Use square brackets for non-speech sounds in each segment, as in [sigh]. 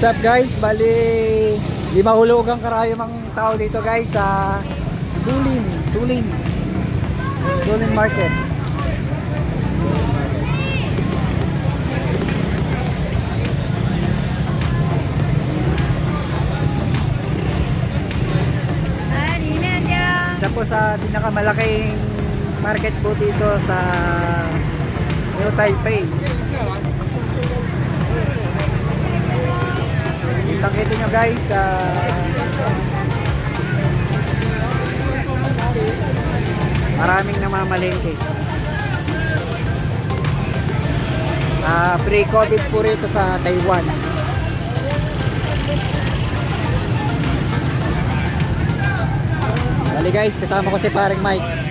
What's up guys? Bali, di mahulugang karayo mga tao dito guys sa Sulin, Sulin. Sulin Market. Isa po sa pinakamalaking market po dito sa New Taipei. Kitang-kita nyo guys, ah, maraming namamalengke. Ah, pre-COVID po rito sa Taiwan. Bali guys, kasama ko si paring Mike.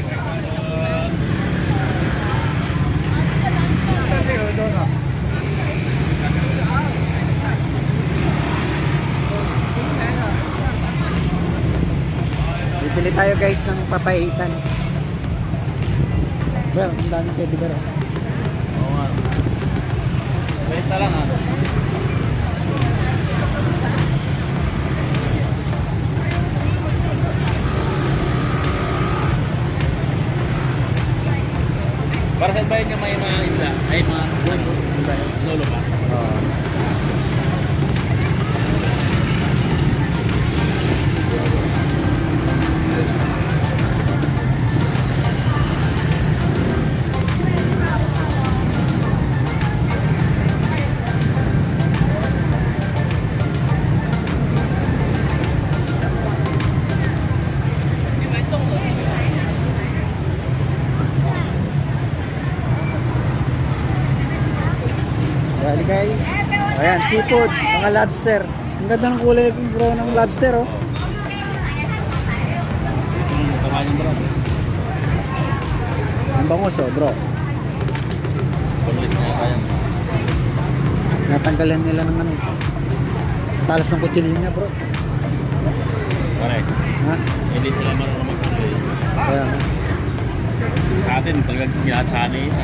Bibili tayo guys ng papaitan. Well, ang daming pwede ba rin? Oo nga. Wait na lang ah. Para sa bayan niya may mga isla, ay mga lolo, lolo ba? Bali guys. Ayan, seafood, mga lobster. Ang ganda ng kulay bro ng lobster oh. Yung bro. Ang bangus oh bro. Pumulis na kaya. Natanggalan nila ng ano. Talas ng kutsilina bro. Correct. Ha? Hindi sila marunong mag-ano Kaya, Sa atin, talagang sinasani yun.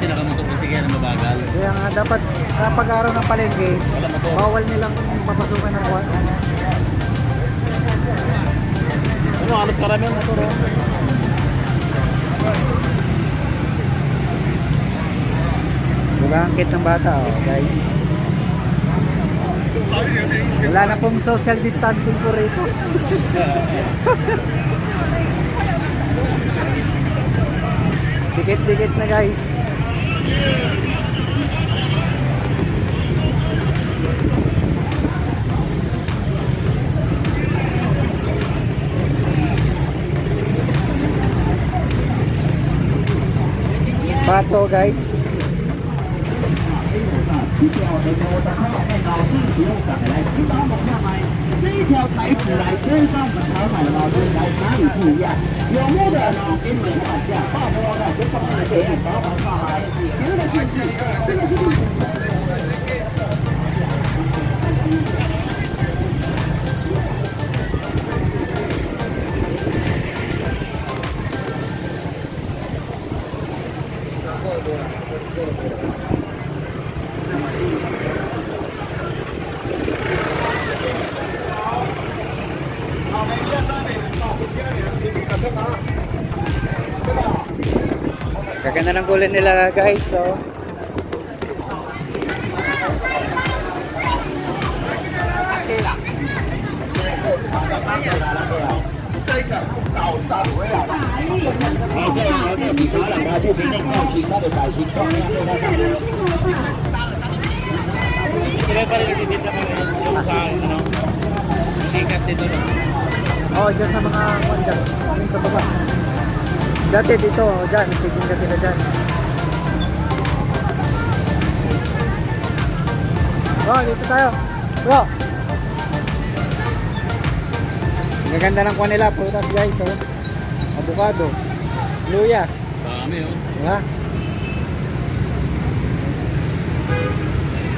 Kasi nakamotor kasi kaya na mabagal. kaya nga dapat kapag araw ng palengke, motor. bawal nilang papasukan ng kuwan. Ano, halos karamihan motor. oh. Bugangkit ng bata oh guys. Wala na pong social distancing po rito. [laughs] Dikit-dikit na guys. Pato guys. 这一条材质来跟上本条买的毛巾来哪里不一样？有木的呢，给你们看一下，大波的就放在这里，薄薄上来，别的就是这个是。ng huli nila guys. So, Sila pa rin nagtitinda mga yung sa ano, hanggang. Oh, dyan sa mga kondang, sa baba. Dati dito, oh, dyan. Titinda sila dyan. Oh, dito tayo. Bro. Ang gaganda ng kwan nila. Prutas guys, oh. Avocado. Luya. Dami oh. Diba?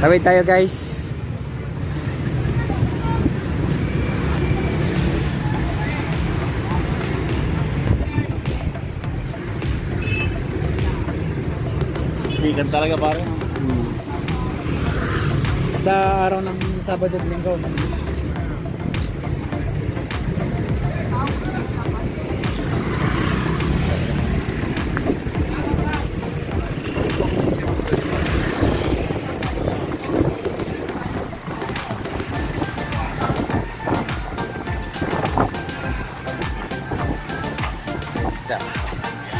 Tawid tayo guys. Sikat talaga pare. Hmm. Basta araw ng Sabado at Linggo.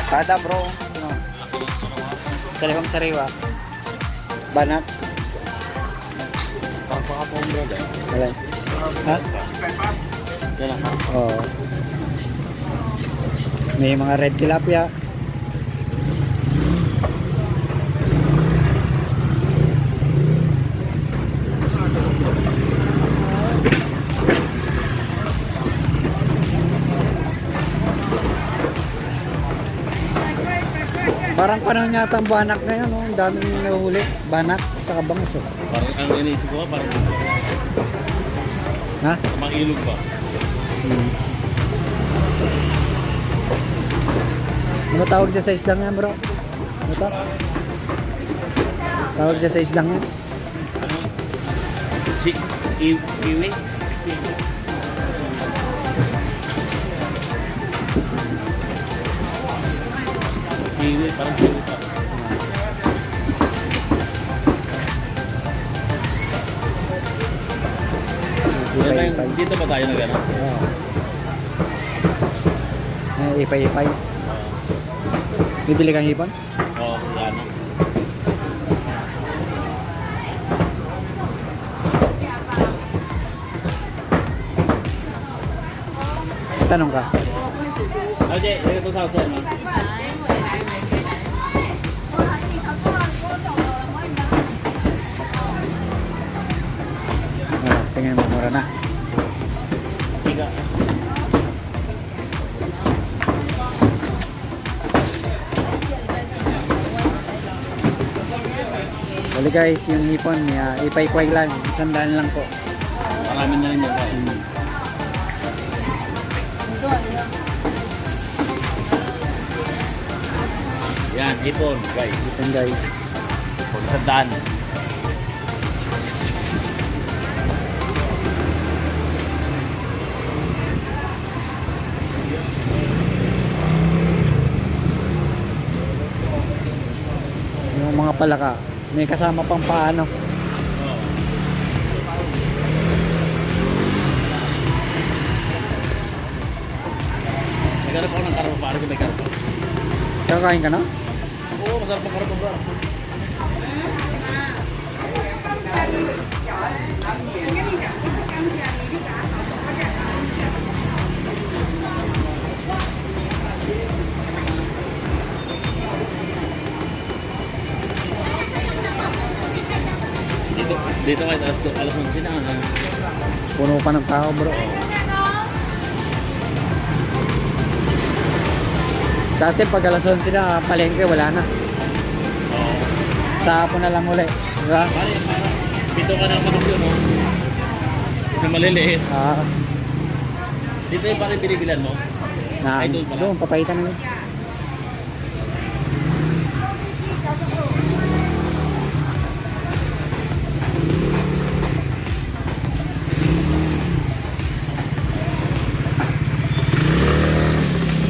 Espada bro. Sariwang sariwa. Banat. Pagpakapong brother. Wala. Ha? Yan lang. Oo. May mga red tilapia. Panahon yata ang banak ngayon, no? Ang daming nahuli. Banak, saka bangus, oh. Parang ang iniisip ko parang Ha? mga ilog pa. Hmm. Ano tawag dyan sa isdang yan, bro? Ano to? Tawag dyan sa isdang yan? Ano? Si i- kiwi. Parang kiwi pa. Ipay-ipay. dito ba tayo na gano'n? Oo. Eh, ipay-ipay. Bibili kang hipon? Oo, wala na. Tanong ka. Okay, ito sa outside mura na. Tiga. Bali guys, yung hipon, uh, ipay-kway lang. Sandaan lang po. Marami na rin tayo. Hmm. Yan, ipon, guys. Hipon guys. Ipon sa palaka. May kasama pang paano. Naghanap ako ng karpo para may karpo. Kakain ka na? Oo, masarap ang karpo bro. Dito, dito kahit alas, alas 11 na. ah. Puno pa ng tao bro. Dati pag alas 11 na, palengke wala na. Oo. Sa hapon na lang uli. Diba? Pare, para pito ka ng manok yun, no? Na maliliit. Ah, Dito yung parang binibilan mo. na, Ay, doon pala. doon, papaitan na yun.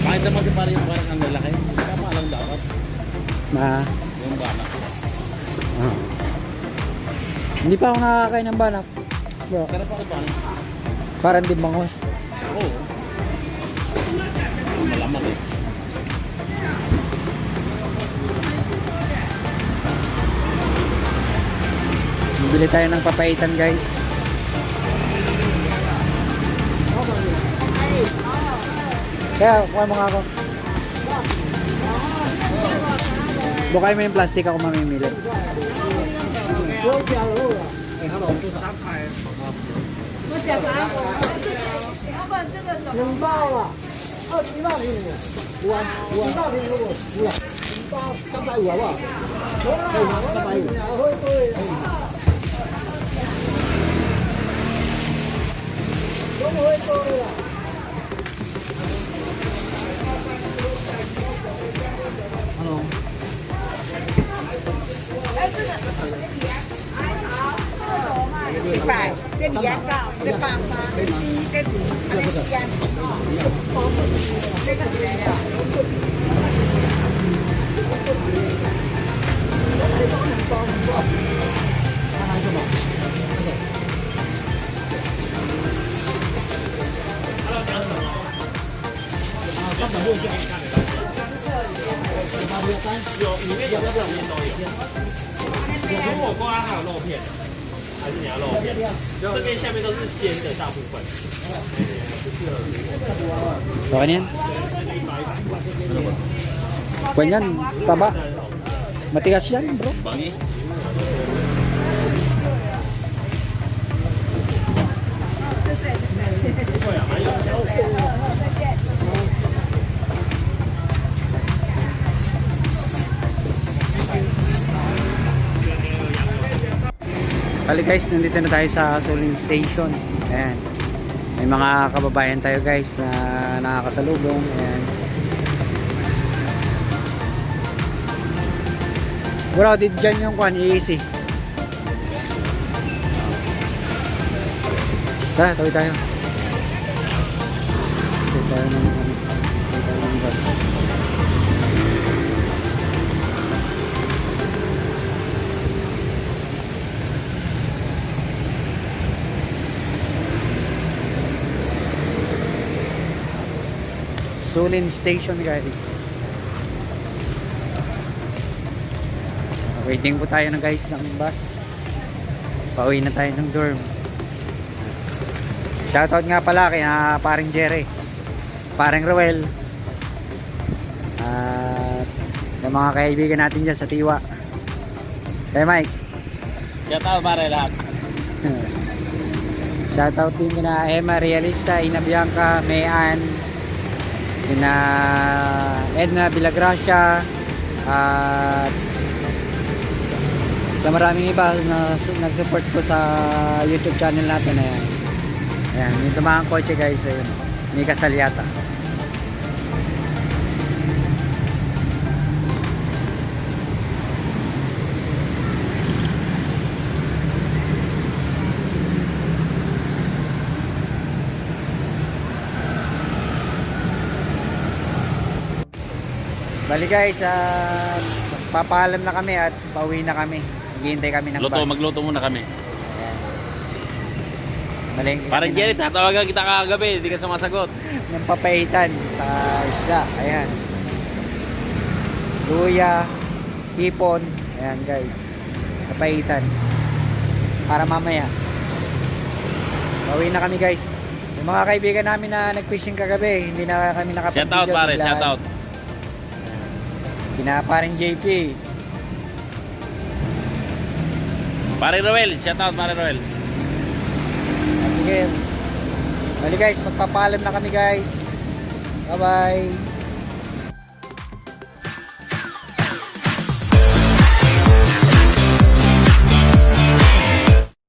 Kahit naman si pare yung parang ang lalaki. Tama lang dapat. Na, Yung banak. ah. Hindi pa ako nakakain ng banak. Bro, Pero bakit ba? parang di bangos. Oo. Malaman eh. Bibili tayo ng papaitan guys. Kaya, kuha mo nga ako. Bukay mo yung plastic ako mamimili. Wow. 哈喽。 สิเส้ยันเก้าเส้ปางฟ้าเส้นสีเส้นอะไรยันก็ขเส้นกรเทียมเนี่ยก็มาดูกัน 有里面有没有面都有？有火锅啊还有肉片，还是你要肉片？这边下面都是煎的大部分。晚安。晚安，爸爸。马蒂加西安，bro。Bali guys, nandito na tayo sa Solin Station. Ayan. May mga kababayan tayo guys na nakakasalubong. Ayan. Bro, did dyan yung kwan, easy. Tara, tawid tayo. Tawid tayo ng, Sulin Station guys. Waiting po tayo na guys ng bus. Pauwi na tayo ng dorm. Shoutout nga pala kay ah, paring Jerry. Paring Roel. At yung mga kaibigan natin dyan sa Tiwa. Kay Mike. Shout out pare lahat. [laughs] Shoutout din kina Emma Realista, Ina Bianca, Mayan, kina Edna Villagracia, at sa maraming iba na su- nag-support ko sa YouTube channel natin na yan. Ayan, yung tumahang kotse guys, ayun. May kasalyata. Bali guys, ah, papaalam na kami at pauwi na kami. Maghihintay kami ng Luto, bus. magluto muna kami. Malengke Parang Jerry, tatawagan kita kagabi, hindi ka sumasagot. ng papaitan sa isda. Ayan. Luya, hipon. Ayan guys. Papaitan. Para mamaya. Pauwi na kami guys. Yung mga kaibigan namin na nag-fishing kagabi, hindi na kami nakapag Shout out pare, shout out. Kina paring JP. Pare Roel, shout out pare Roel. Sige. Bali guys, magpapaalam na kami guys. Bye-bye.